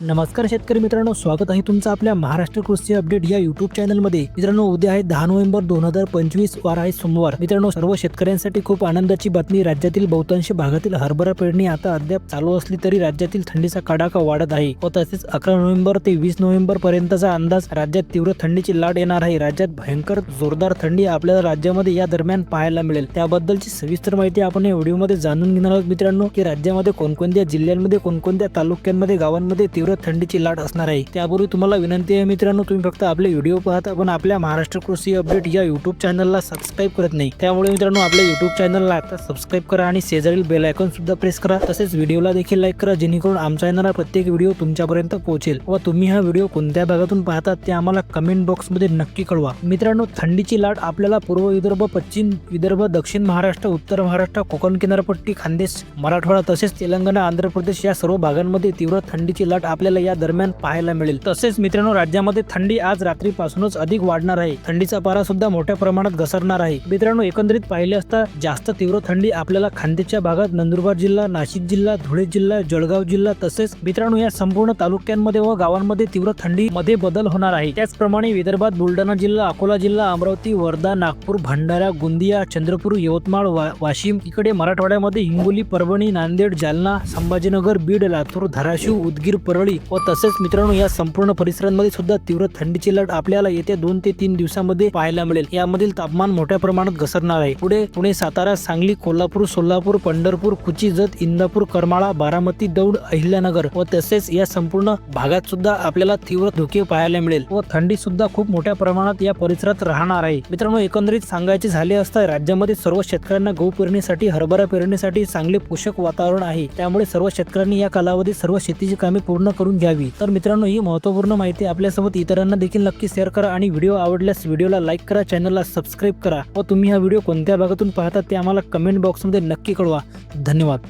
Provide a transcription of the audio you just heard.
नमस्कार शेतकरी मित्रांनो स्वागत आहे तुमचं आपल्या महाराष्ट्र कृषी अपडेट या युट्यूब चॅनलमध्ये मित्रांनो उद्या आहे दहा नोव्हेंबर दोन हजार पंचवीस वार आहे सोमवार. मित्रांनो सर्व शेतकऱ्यांसाठी खूप आनंदाची बातमी राज्यातील बहुतांश भागातील हरभरा पेरणी आता अद्याप चालू असली तरी राज्यातील थंडीचा कडाका वाढत आहे. व तसेच अकरा नोव्हेंबर ते वीस नोव्हेंबर पर्यंतचा अंदाज राज्यात तीव्र थंडीची लाट येणार आहे. राज्यात भयंकर जोरदार थंडी आपल्याला राज्यामध्ये या दरम्यान पाहायला मिळेल. त्याबद्दलची सविस्तर माहिती आपण या व्हिडिओमध्ये जाणून घेणार आहोत मित्रांनो की राज्यामध्ये कोणकोणत्या जिल्ह्यांमध्ये कोणकोणत्या तालुक्यांमध्ये गावांमध्ये तीव्र थंडीची लाट असणार आहे. त्यापूर्वी तुम्हाला विनंती आहे मित्रांनो तुम्ही फक्त आपले व्हिडिओ पाहता पण आपल्या महाराष्ट्र कृषी अपडेट या युट्यूब चॅनलला सबस्क्राईब करत नाही. त्यामुळे मित्रांनो आपल्या युट्यूब चॅनलला आता सबस्क्राईब करा आणि शेजारील बेल आयकॉन सुद्धा प्रेस करा. तसेच व्हिडिओला देखील लाईक करा जेणेकरून आमचा येणारा प्रत्येक व्हिडिओ तुमच्यापर्यंत पोहोचेल. व तुम्ही हा व्हिडिओ कोणत्या भागातून पाहतात ते आम्हाला कमेंट बॉक्समध्ये नक्की कळवा. मित्रांनो थंडीची लाट आपल्याला पूर्व विदर्भ पश्चिम विदर्भ दक्षिण महाराष्ट्र उत्तर महाराष्ट्र कोकण किनारपट्टी खानदेश मराठवाडा तसेच तेलंगणा आंध्र प्रदेश या सर्व भागांमध्ये तीव्र थंडीची लाट आपल्याला या दरम्यान पाहायला मिळेल. तसेच मित्रांनो राज्यामध्ये थंडी आज रात्रीपासूनच अधिक वाढणार आहे. थंडीचा पारा सुद्धा मोठ्या प्रमाणात घसरणार आहे. मित्रांनो एकंदरीत पाहिले असता जास्त तीव्र थंडी आपल्याला खानदेशच्या भागात नंदुरबार जिल्हा नाशिक जिल्हा धुळे जिल्हा जळगाव जिल्हा तसेच मित्रांनो या संपूर्ण तालुक्यांमध्ये व गावांमध्ये तीव्र थंडी मध्ये बदल होणार आहे. त्याचप्रमाणे विदर्भात बुलढाणा जिल्हा अकोला जिल्हा अमरावती वर्धा नागपूर भंडारा गोंदिया चंद्रपूर यवतमाळ वा- वाशिम इकडे मराठवाड्यामध्ये हिंगोली परभणी नांदेड जालना संभाजीनगर बीड लातूर धाराशिव उदगीर परळी व तसेच मित्रांनो या संपूर्ण परिसरांमध्ये सुद्धा तीव्र थंडीची लाट आपल्याला येत्या दोन ते तीन दिवसामध्ये पाहायला मिळेल. यामधील तापमान मोठ्या प्रमाणात घसरणार आहे. पुढे पुणे सातारा सांगली कोल्हापूर सोलापूर पंढरपूर कुची जत इंदापूर करमाळा बारामती दौड अहिल्यानगर व तसेच या संपूर्ण भागात सुद्धा आपल्याला तीव्र धुके पाहायला मिळेल व थंडी सुद्धा खूप मोठ्या प्रमाणात या परिसरात राहणार आहे. मित्रांनो एकंदरीत सांगायचे झाले असता राज्यामध्ये सर्व शेतकऱ्यांना गहू पेरणीसाठी हरभरा पेरणीसाठी चांगले पोषक वातावरण आहे. त्यामुळे सर्व शेतकऱ्यांनी या कालावधीत सर्व शेतीची कामे पूर्ण करून घ्यावी. तर मित्रांनो ही महत्त्वपूर्ण माहिती आपल्यासोबत इतरांना देखील नक्की शेअर करा आणि व्हिडिओ आवडल्यास व्हिडिओला लाईक करा चॅनलला सबस्क्राईब करा. व तुम्ही हा व्हिडिओ कोणत्या भागातून पाहता ते आम्हाला कमेंट बॉक्समध्ये नक्की कळवा. धन्यवाद.